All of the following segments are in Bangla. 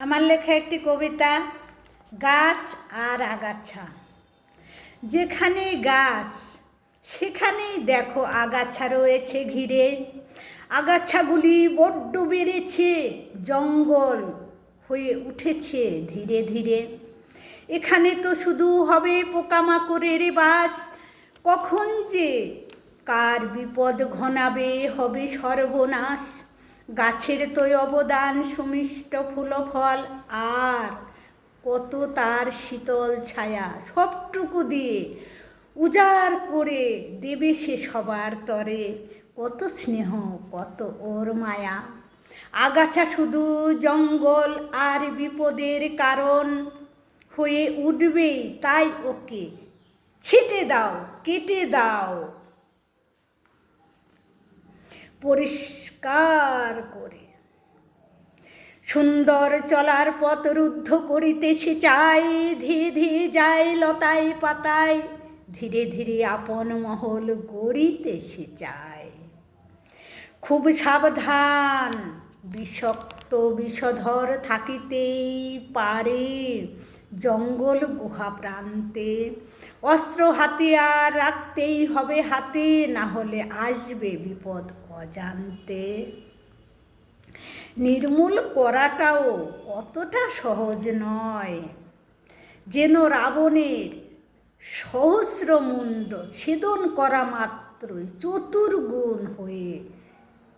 আমার লেখা একটি কবিতা, গাছ আর আগাছা। যেখানে গাছ, সেখানেই দেখো আগাছা রয়েছে ঘিরে। আগাছাগুলি বড্ড বেড়েছে, জঙ্গল হয়ে উঠেছে ধীরে ধীরে। এখানে তো শুধু হবে পোকামাকড়ের বাস, কখন যে কার বিপদ ঘনাবে হবে সর্বনাশ। গাছের তো অবদান, সুমিষ্ট ফুল ফল, আর কত তার শীতল ছায়া। সবটুকু দিয়ে উজাড় করে দেবে সে সবার তরে। কত স্নেহ, কত ওর মায়া। আগাছা শুধু জঙ্গল আর বিপদের কারণ। হয়ে উঠবে তাই ওকে ছিটে দাও, কেটে দাও। পরিষ্কার করে। সুন্দর চলার পথ রুদ্ধ করিতে সে চায় ধীরে ধীরে যায় লতায় পাতায় ধীরে ধীরে আপন মহল গড়িতে সে চায় খুব সাবধান, বিষক্ত বিষধর থাকিতেই পারে জঙ্গল গুহা প্রান্তে। অস্ত্র হাতিয়ার রাখতেই হবে হাতে না হলে আসবে বিপদ অজান্তে। নির্মূল করাটাও অতটা সহজ নয়। যেন রাবণের সহস্র মুণ্ড ছেদন করা মাত্রই চতুর্গুণ হয়ে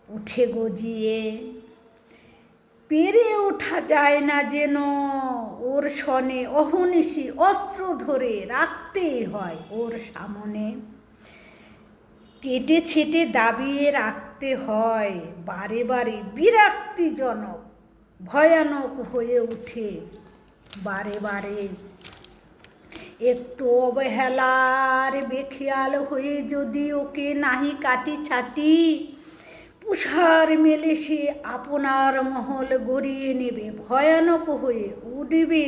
উঠে গজিয়ে। পেরে ওঠা যায় না যেন। ওর সনে অহনিশি অস্ত্র ধরে রাখতেই হয় ওর সামনে। কেটে ছেটে দাবিয়ে রাখতে হয়, বারে বারে বিরক্তিজনক, ভয়ানক হয়ে ওঠে বারে বারে। একটু অবহেলার বেখিয়াল হয়ে যদি ওকে নাহি কাটি ছাটি পুষার মেলে সে আপনার মহল গড়িয়ে নেবে, ভয়ানক হয়ে উঠবে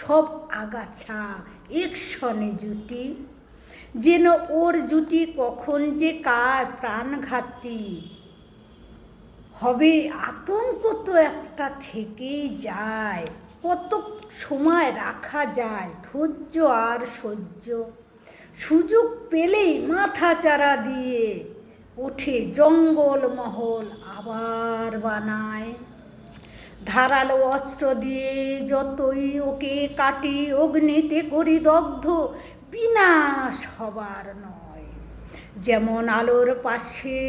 সব আগাছা একসনে জুটি। যেন ওর জুটি কখন যে কার প্রাণঘাতী। হবে আতঙ্ক তো একটা থেকেই যায়, কত সময় রাখা যায় ধৈর্য আর সহ্য। সুযোগ পেলেই মাথা চারা দিয়ে ওঠে জঙ্গল মহল আবার বানায়। ধারালো অস্ত্র দিয়ে যতই ওকে কাটি, অগ্নিতে করি দগ্ধ, বিনাশ হবার নয়। যেমন আলোর পাশে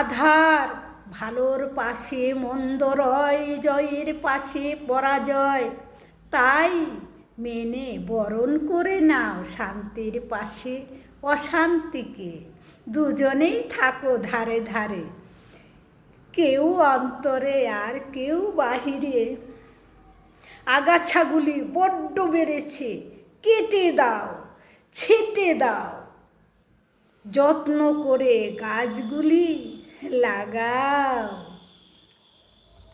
আধার, ভালোর পাশে মন্দ রয়, জয়ের পাশে পরাজয়, তাই মেনে বরণ করে নাও শান্তির পাশে। অশান্তিকে। দুজনেই থাকো ধারে ধারে। কেউ অন্তরে আর কেউ বাহিরে। আগাছাগুলি বড্ড বেড়েছে, কেটে দাও, ছেটে দাও। যত্ন করে গাছগুলি লাগাও।